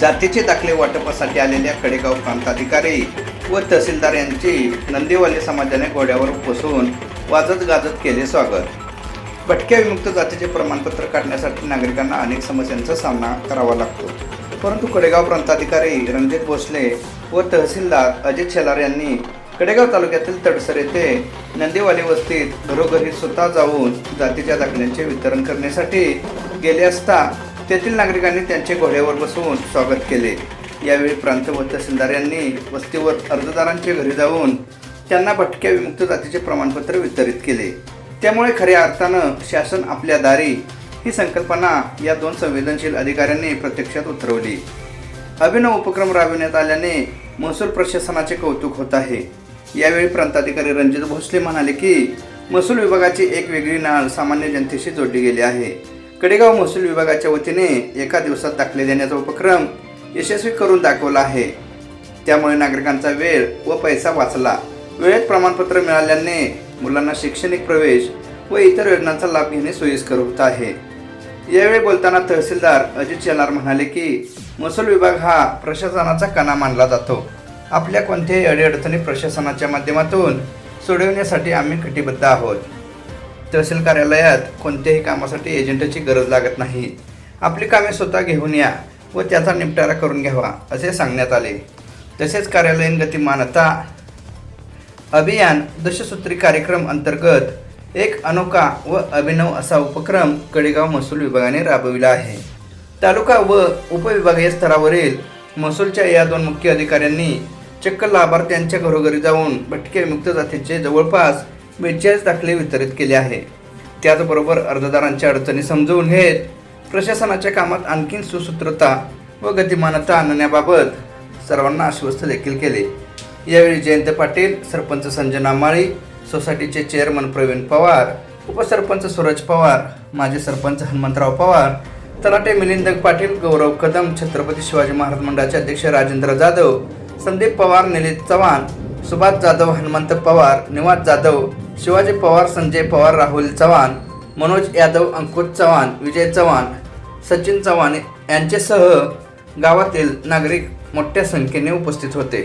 जातीचे दाखले वाटपासाठी आलेल्या कडेगाव प्रांताधिकारी व तहसीलदार यांची नंदीवाले समाजाने घोड्यावर बसून वाजत गाजत केले स्वागत. भटक्या विमुक्त जातीचे प्रमाणपत्र काढण्यासाठी नागरिकांना अनेक समस्यांचा सामना करावा लागतो. परंतु कडेगाव प्रांताधिकारी रणजित भोसले व तहसीलदार अजित शेलार यांनी कडेगाव तालुक्यातील तडसर येथे नंदीवाली वस्तीत घरोघरी स्वतः जाऊन जातीच्या दाखल्यांचे वितरण करण्यासाठी गेले असता तेथील नागरिकांनी त्यांचे घोड्यावर बसवून स्वागत केले. यावेळी प्रांत व तहसीलदार यांनी वस्तीवर अर्जदारांच्या घरी जाऊन त्यांना भटक्या विमुक्त जातीचे प्रमाणपत्र वितरित केले. त्यामुळे खऱ्या अर्थानं शासन आपल्या दारी ही संकल्पना या दोन संवेदनशील अधिकाऱ्यांनी प्रत्यक्षात उतरवली. अभिनव उपक्रम राबविण्यात आल्याने महसूल प्रशासनाचे कौतुक होत आहे. यावेळी प्रांताधिकारी रणजित भोसले म्हणाले की महसूल विभागाची एक वेगळी नाळ सामान्य जनतेशी जोडली गेली आहे. कडेगाव महसूल विभागाच्या वतीने एका दिवसात दाखले देण्याचा उपक्रम यशस्वी करून दाखवला आहे. त्यामुळे नागरिकांचा वेळ व पैसा वाचला. वेळेत प्रमाणपत्र मिळाल्याने मुलांना शैक्षणिक प्रवेश व इतर योजनांचा लाभ घेणे सोयीस्कर होत आहे. यावेळी बोलताना तहसीलदार अजित शेलार म्हणाले की महसूल विभाग हा प्रशासनाचा कणा मानला जातो. आपल्या कोणत्याही अडीअडचणी प्रशासनाच्या माध्यमातून सोडवण्यासाठी आम्ही कटिबद्ध आहोत. तहसील कार्यालयात कोणत्याही कामासाठी एजंटची गरज लागत नाही. आपली कामे स्वतः घेऊन या व त्याचा निपटारा करून घ्यावा असे सांगण्यात आले. तसेच कार्यालयीन गतिमानता अभियान दशसूत्री कार्यक्रम अंतर्गत एक अनोखा व अभिनव असा उपक्रम कडेगाव महसूल विभागाने राबविला आहे. तालुका व उपविभागीय स्तरावरील महसूलच्या या दोन मुख्य अधिकाऱ्यांनी चक्क लाभार्थ्यांच्या घरोघरी जाऊन भटके मुक्त जातीचे जवळपास बेचाळीस दाखले वितरित केले आहे. त्याचबरोबर अर्जदारांच्या अडचणी समजून घेत प्रशासनाच्या कामात आणखी सुसूत्रता व गतिमानता आणण्याबाबत सर्वांना आश्वस्त देखील केले. यावेळी जयंत पाटील सरपंच संजना माळी सोसायटीचे चेअरमन प्रवीण पवार उपसरपंच सूरज पवार माजी सरपंच हनुमंतराव पवार तलाटे मिलिंद पाटील गौरव कदम छत्रपती शिवाजी महाराज मंडळाचे अध्यक्ष राजेंद्र जाधव संदीप पवार निलेश चव्हाण सुभाष जाधव हनुमंत पवार निवास जाधव शिवाजी पवार संजय पवार राहुल चव्हाण मनोज यादव अंकुश चव्हाण विजय चव्हाण सचिन चव्हाण यांच्यासह गावातील नागरिक मोठ्या संख्येने उपस्थित होते.